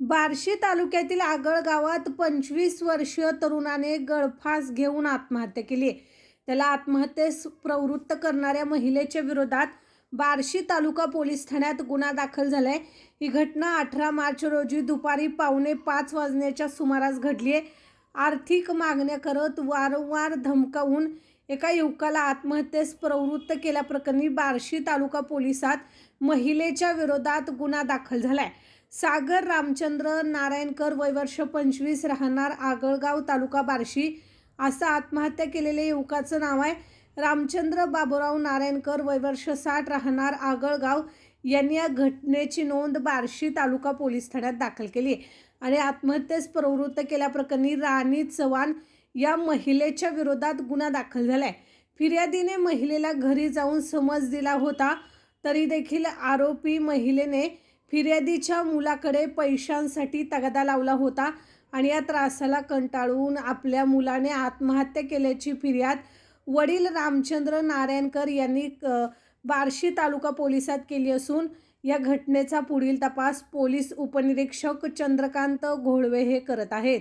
बार्शी तालुक्यातील आगळ गावात पंचवीस वर्षीय तरुणाने गळफास घेऊन आत्महत्या केली. त्याला आत्महत्येस प्रवृत्त करणाऱ्या महिलेच्या विरोधात बार्शी तालुका पोलीस ठाण्यात गुन्हा दाखल झालाय. ही घटना अठरा मार्च रोजी दुपारी पावणे पाच वाजण्याच्या सुमारास घडली आहे. आर्थिक मागण्या करत वारंवार धमकावून एका युवकाला आत्महत्येस प्रवृत्त केल्याप्रकरणी बार्शी तालुका पोलिसात महिलेच्या विरोधात गुन्हा दाखल झाला आहे सागर रामचंद्र नारायणकर वयवर्ष पंचवीस राहणार आगळगाव तालुका बार्शी. असं आत्महत्या केलेल्या युवकाचं नाव आहे रामचंद्र बाबूराव नारायणकर वयवर्ष साठ राहणार आगळगाव. यांनी या घटनेची नोंद बार्शी तालुका पोलीस ठाण्यात दाखल केली आहे. आणि आत्महत्येस प्रवृत्त केल्याप्रकरणी राणी चव्हाण या महिलेच्या विरोधात गुन्हा दाखल झाला आहे फिर्यादीने महिलेला घरी जाऊन समज दिला होता तरी देखील आरोपी महिलेने फिर्यादीच्या मुलाकडे पैशांसाठी तगादा लावला होता आणि या त्रासाला कंटाळून आपल्या मुलाने आत्महत्या केल्याची फिर्याद वडील रामचंद्र नारायणकर यांनी क बार्शी तालुका पोलिसात केली असून या घटनेचा पुढील तपास पोलीस उपनिरीक्षक चंद्रकांत घोळवे हे करत आहेत.